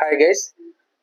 Hi guys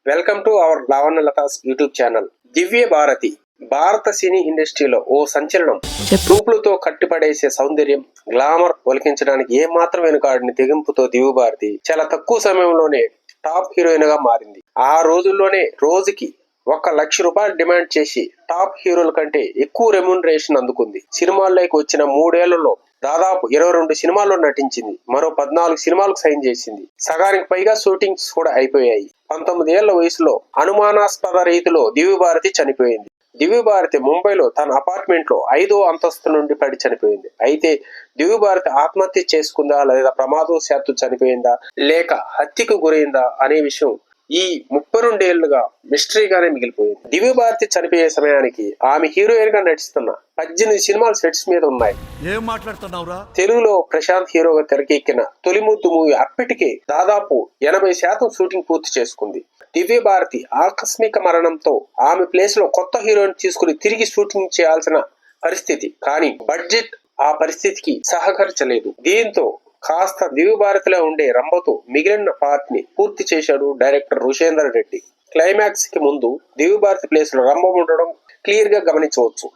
welcome to our Lavanya Latha's YouTube channel Divya Bharati భారత సినీ ఇండస్ట్రీలో ఓ సంచలనం. చూపులతో కట్టిపడేసే సౌందర్యం గ్లామర్ ఒలికించడానికి ఏ మాత్రం వెనుకాడిని తెగింపుతో దివ్య భారతి చాలా తక్కువ సమయంలోనే టాప్ హీరోయిన్గా మారింది. ఆ రోజుల్లోనే రోజుకి ఒక లక్ష రూపాయలు డిమాండ్ చేసి టాప్ హీరోల కంటే ఎక్కువ రెమ్యునరేషన్ అందుకుంది. సినిమాల్లోకి వచ్చిన మూడేళ్ళలో దాదాపు ఇరవై రెండు సినిమాల్లో నటించింది. మరో పద్నాలుగు సినిమాలకు సైన్ చేసింది. సగానికి పైగా షూటింగ్స్ కూడా అయిపోయాయి. పంతొమ్మిది ఏళ్ళ వయసులో అనుమానాస్పద రీతిలో దివ్యభారతి చనిపోయింది. దివ్యభారతి ముంబైలో తన అపార్ట్మెంట్లో ఐదో అంతస్తు నుండి పడి చనిపోయింది. అయితే దివ్యభారతి ఆత్మహత్య చేసుకుందా లేదా ప్రమాదవశాత్తు చనిపోయిందా లేక హత్యకు గురైందా అనే విషయం ఈ ముప్పై రెండేళ్ళుగా మిస్టరీగానే మిగిలిపోయింది. దివ్య భారతి చనిపోయే సమయానికి ఆమె హీరోయిన్గా నటిస్తున్న పద్దెనిమిది సినిమాలు సెట్స్ మీద ఉన్నాయి. ఏం మాట్లాడుతున్నావురా? తెలుగులో ప్రశాంత్ హీరోగా తెరకెక్కిన తొలి ముద్దు మూవీ అప్పటికే దాదాపు ఎనభై శాతం షూటింగ్ పూర్తి చేసుకుంది. దివ్య భారతి ఆకస్మిక మరణంతో ఆమె ప్లేస్లో కొత్త హీరోయిన్ తీసుకుని తిరిగి షూటింగ్ చేయాల్సిన పరిస్థితి. కానీ బడ్జెట్ ఆ పరిస్థితికి సహకరించలేదు. దీంతో కాస్త దివ్య భారతిలో ఉండే రంభతో మిగిలిన పార్ట్ని పూర్తి చేశాడు డైరెక్టర్ రుషేందర్ రెడ్డి. క్లైమాక్స్కి ముందు దివ్య భారతి ప్లేస్లో రంభం ఉండడం క్లియర్గా గమనించవచ్చు.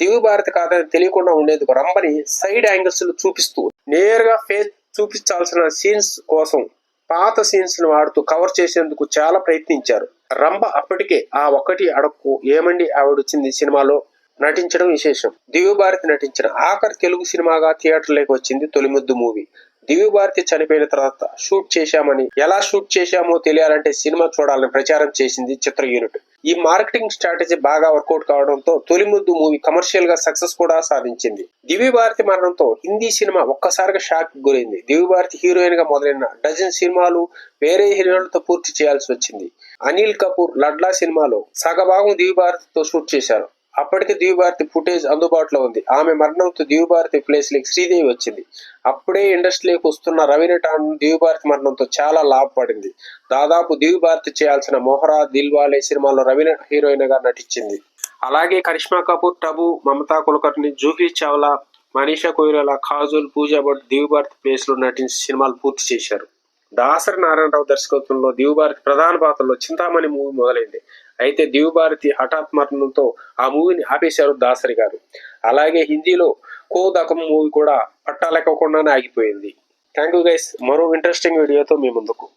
దివ్య భారతి కాదని తెలియకుండా ఉండేందుకు రంభని సైడ్ యాంగిల్స్లో చూపిస్తూ నేరుగా ఫేస్ చూపించాల్సిన సీన్స్ కోసం పాత సీన్స్ను వాడుతూ కవర్ చేసేందుకు చాలా ప్రయత్నించారు. రంభ అప్పటికే ఆ ఒక్కటి అడక్కు ఏమండి ఆవిడొచ్చింది సినిమాలో నటించడం విశేషం. దివ్య భారతి నటించిన ఆఖరి తెలుగు సినిమాగా థియేటర్లోకి వచ్చింది తొలిముద్దు మూవీ దివ్య భారతి చనిపోయిన తర్వాత షూట్ చేశామని ఎలా షూట్ చేశామో తెలియాలంటే సినిమా చూడాలని ప్రచారం చేసింది చిత్ర యూనిట్. ఈ మార్కెటింగ్ స్ట్రాటజీ బాగా వర్కౌట్ కావడంతో తొలి ముద్దు మూవీ కమర్షియల్గా సక్సెస్ కూడా సాధించింది. దివ్య భారతి మరణంతో హిందీ సినిమా ఒక్కసారిగా షాక్ గురైంది. దివ్య భారతి హీరోయిన్గా మొదలైన డజన్ సినిమాలు వేరే హీరోయిన్లతో పూర్తి చేయాల్సి వచ్చింది. అనిల్ కపూర్ లడ్లా సినిమాలో సగభాగం దివ్య భారతితో షూట్ చేశారు. అప్పటికే దివ్యభారతి ఫుటేజ్ అందుబాటులో ఉంది. ఆమె మరణంతో దివ్యభారతి ప్లేస్ లేకి శ్రీదేవి వచ్చింది. అప్పుడే ఇండస్ట్రీలోకి వస్తున్న రవీన టాన్ దివ్యభారతి మరణంతో చాలా లాభపడింది. దాదాపు దివ్యభారతి చేయాల్సిన మొహరా దిల్వాలే సినిమాలో రవీన హీరోయిన్గా నటించింది. అలాగే కరిష్మా కపూర్ టబు మమతా కులకర్ణి జూహీ చావ్లా మనీషా కొయిరాలా కాజోల్ పూజా భట్ దివ్యభారతి ప్లేస్లో నటించి సినిమాలు పూర్తి చేశారు. దాసరి నారాయణరావు దర్శకత్వంలో దివ్యభారతి ప్రధాన పాత్రలో చింతామణి మూవీ మొదలైంది. అయితే దివుభారతి హఠాత్ మరణంతో ఆ మూవీని ఆపేశారు దాసరి గారు. అలాగే హిందీలో కోదకం మూవీ కూడా పట్టాలెక్కకుండానే ఆగిపోయింది. Thank you guys. మరో ఇంట్రెస్టింగ్ వీడియోతో మీ ముందుకు.